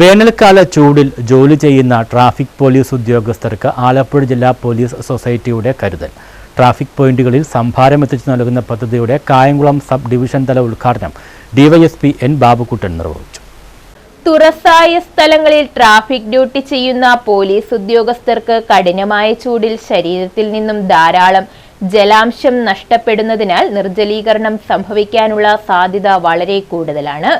വേനൽക്കാല ചൂടിൽ ജോലി ചെയ്യുന്ന ട്രാഫിക് പോലീസ് ഉദ്യോഗസ്ഥർക്ക് ആലപ്പുഴ ജില്ലാ പോലീസ് സൊസൈറ്റിയുടെ കരുതൽ. ട്രാഫിക് പോയിന്റുകളിൽ സംഭാരം എത്തിച്ചു നൽകുന്ന പദ്ധതിയുടെ കായംകുളം സബ് ഡിവിഷൻ തല ഉദ്ഘാടനം ഡിവൈഎസ്പി എൻ ബാബുക്കുട്ടൻ നിർവഹിച്ചു. തുറസായ സ്ഥലങ്ങളിൽ ട്രാഫിക് ഡ്യൂട്ടി ചെയ്യുന്ന പോലീസ് ഉദ്യോഗസ്ഥർക്ക് കഠിനമായ ചൂടിൽ ശരീരത്തിൽ നിന്നും ധാരാളം ജലാംശം നഷ്ടപ്പെടുന്നതിനാൽ നിർജലീകരണം സംഭവിക്കാനുള്ള സാധ്യത വളരെ കൂടുതലാണ്.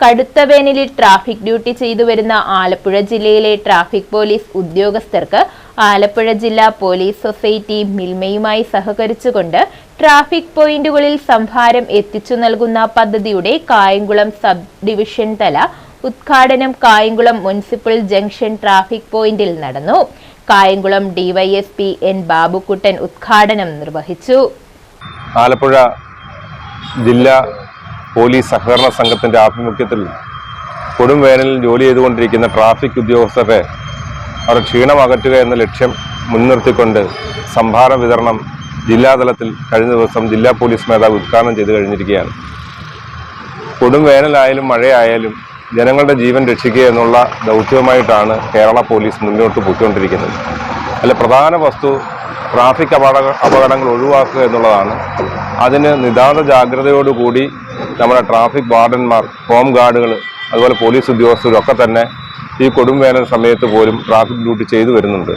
കടുത്ത വേനലിൽ ട്രാഫിക് ഡ്യൂട്ടി ചെയ്തു വരുന്ന ആലപ്പുഴ ജില്ലയിലെ ട്രാഫിക് പോലീസ് ഉദ്യോഗസ്ഥർക്ക് ആലപ്പുഴ ജില്ലാ പോലീസ് സൊസൈറ്റി മിൽമയുമായി സഹകരിച്ചുകൊണ്ട് ട്രാഫിക് പോയിന്റുകളിൽ സംഭാരം എത്തിച്ചു നൽകുന്ന പദ്ധതിയുടെ കായംകുളം സബ് ഡിവിഷൻ തല ഉദ്ഘാടനം കായംകുളം മുനിസിപ്പൽ ജംഗ്ഷൻ ട്രാഫിക് പോയിന്റിൽ നടന്നു. കായംകുളം ഡിവൈഎസ്പി എൻ ബാബുക്കുട്ടൻ ഉദ്ഘാടനം നിർവഹിച്ചു. ആലപ്പുഴ ജില്ലാ പോലീസ് സഹകരണ സംഘത്തിന്റെ ആഭിമുഖ്യത്തിൽ കൊടും വേനലിൽ ജോലി ചെയ്തുകൊണ്ടിരിക്കുന്ന ട്രാഫിക് ഉദ്യോഗസ്ഥരെ അവർ ക്ഷീണമകറ്റുക എന്ന ലക്ഷ്യം മുൻനിർത്തിക്കൊണ്ട് സംഭാര വിതരണം ജില്ലാതലത്തിൽ കഴിഞ്ഞ ദിവസം ജില്ലാ പോലീസ് മേധാവി ഉദ്ഘാടനം ചെയ്തു കഴിഞ്ഞിരിക്കുകയാണ്. കൊടും വേനലായാലും മഴയായാലും ജനങ്ങളുടെ ജീവൻ രക്ഷിക്കുക എന്നുള്ള ദൗത്യവുമായിട്ടാണ് കേരള പോലീസ് മുന്നോട്ട് പോയിക്കൊണ്ടിരിക്കുന്നത്. അല്ല പ്രധാന വസ്തു ട്രാഫിക് അപകട അപകടങ്ങൾ ഒഴിവാക്കുക എന്നുള്ളതാണ്. അതിന് നിതാന്ത ജാഗ്രതയോടുകൂടി നമ്മുടെ ട്രാഫിക് വാർഡന്മാർ ഹോം ഗാർഡുകൾ അതുപോലെ പോലീസ് ഉദ്യോഗസ്ഥരൊക്കെ തന്നെ ഈ കൊടുംവേനൽ സമയത്ത് പോലും ട്രാഫിക് ഡ്യൂട്ടി ചെയ്തു വരുന്നുണ്ട്.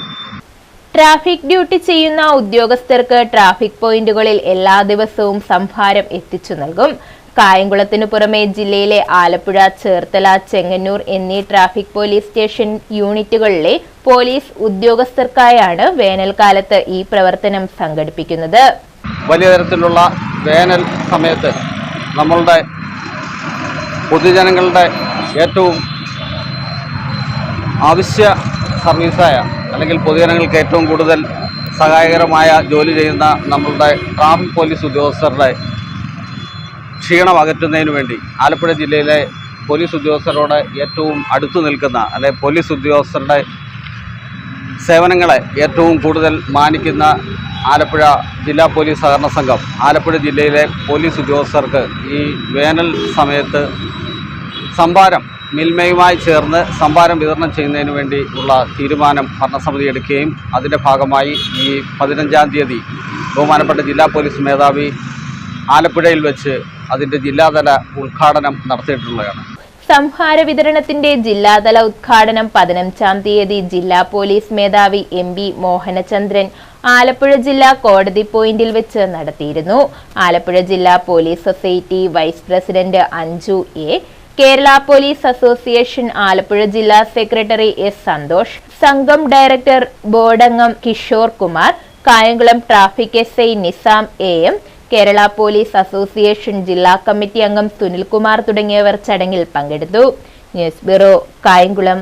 ട്രാഫിക് ഡ്യൂട്ടി ചെയ്യുന്ന ഉദ്യോഗസ്ഥർക്ക് ട്രാഫിക് പോയിന്റുകളിൽ എല്ലാ ദിവസവും സംഭാരം എത്തിച്ചു നൽകും. കായംകുളത്തിനു പുറമെ ജില്ലയിലെ ആലപ്പുഴ ചേർത്തല ചെങ്ങന്നൂർ എന്നീ ട്രാഫിക് പോലീസ് സ്റ്റേഷൻ യൂണിറ്റുകളിലെ പോലീസ് ഉദ്യോഗസ്ഥർക്കായാണ് വേനൽക്കാലത്ത് ഈ പ്രവർത്തനം സംഘടിപ്പിക്കുന്നത്. വലിയ തരത്തിലുള്ള വേനൽ സമയത്ത് നമ്മളുടെ പൊതുജനങ്ങളുടെ ഏറ്റവും ആവശ്യ സർവീസായ അല്ലെങ്കിൽ പൊതുജനങ്ങൾക്ക് ഏറ്റവും കൂടുതൽ സഹായകരമായ ജോലി ചെയ്യുന്ന നമ്മളുടെ ട്രാഫിക് പോലീസ് ഉദ്യോഗസ്ഥരുടെ ക്ഷീണം അകറ്റുന്നതിന് വേണ്ടി ആലപ്പുഴ ജില്ലയിലെ പോലീസ് ഉദ്യോഗസ്ഥരോട് ഏറ്റവും അടുത്തു നിൽക്കുന്ന അല്ലെ പോലീസ് ഉദ്യോഗസ്ഥരുടെ സേവനങ്ങളെ ഏറ്റവും കൂടുതൽ മാനിക്കുന്ന ആലപ്പുഴ ജില്ലാ പോലീസ് സഹകരണ സംഘം. ആലപ്പുഴ ജില്ലയിലെ പോലീസ് ഉദ്യോഗസ്ഥർക്ക് ഈ വേനൽ സമയത്ത് സംഭാരം മിൽമയുമായി ചേർന്ന് സംഭാരം വിതരണം ചെയ്യുന്നതിന് വേണ്ടി ഉള്ള തീരുമാനം ഭരണസമിതി എടുക്കുകയും അതിന്റെ ഭാഗമായി ഈ പതിനഞ്ചാം തീയതി ബഹുമാനപ്പെട്ട ജില്ലാ പോലീസ് മേധാവി ആലപ്പുഴയിൽ വെച്ച് അതിന്റെ ജില്ലാതല ഉദ്ഘാടനം നടത്തിയിട്ടുള്ളതാണ്. സംഹാര വിതരണത്തിന്റെ ജില്ലാതല ഉദ്ഘാടനം പതിനഞ്ചാം തീയതി ജില്ലാ പോലീസ് മേധാവി എം ബി മോഹനചന്ദ്രൻ ആലപ്പുഴ ജില്ലാ കോടതി പോയിന്റിൽ വെച്ച് നടത്തിയിരുന്നു. ആലപ്പുഴ ജില്ലാ police society vice president Anju A Kerala police association Alappuzha ജില്ലാ സെക്രട്ടറി എസ് സന്തോഷ് സംഘം director ബോർഡംഗം Kishore Kumar Kayamkulam traffic S I Nizam A M Kerala police association ജില്ലാ കമ്മിറ്റി അംഗം സുനിൽകുമാർ തുടങ്ങിയവർ ചടങ്ങിൽ പങ്കെടുത്തു. News bureau Kayamkulam.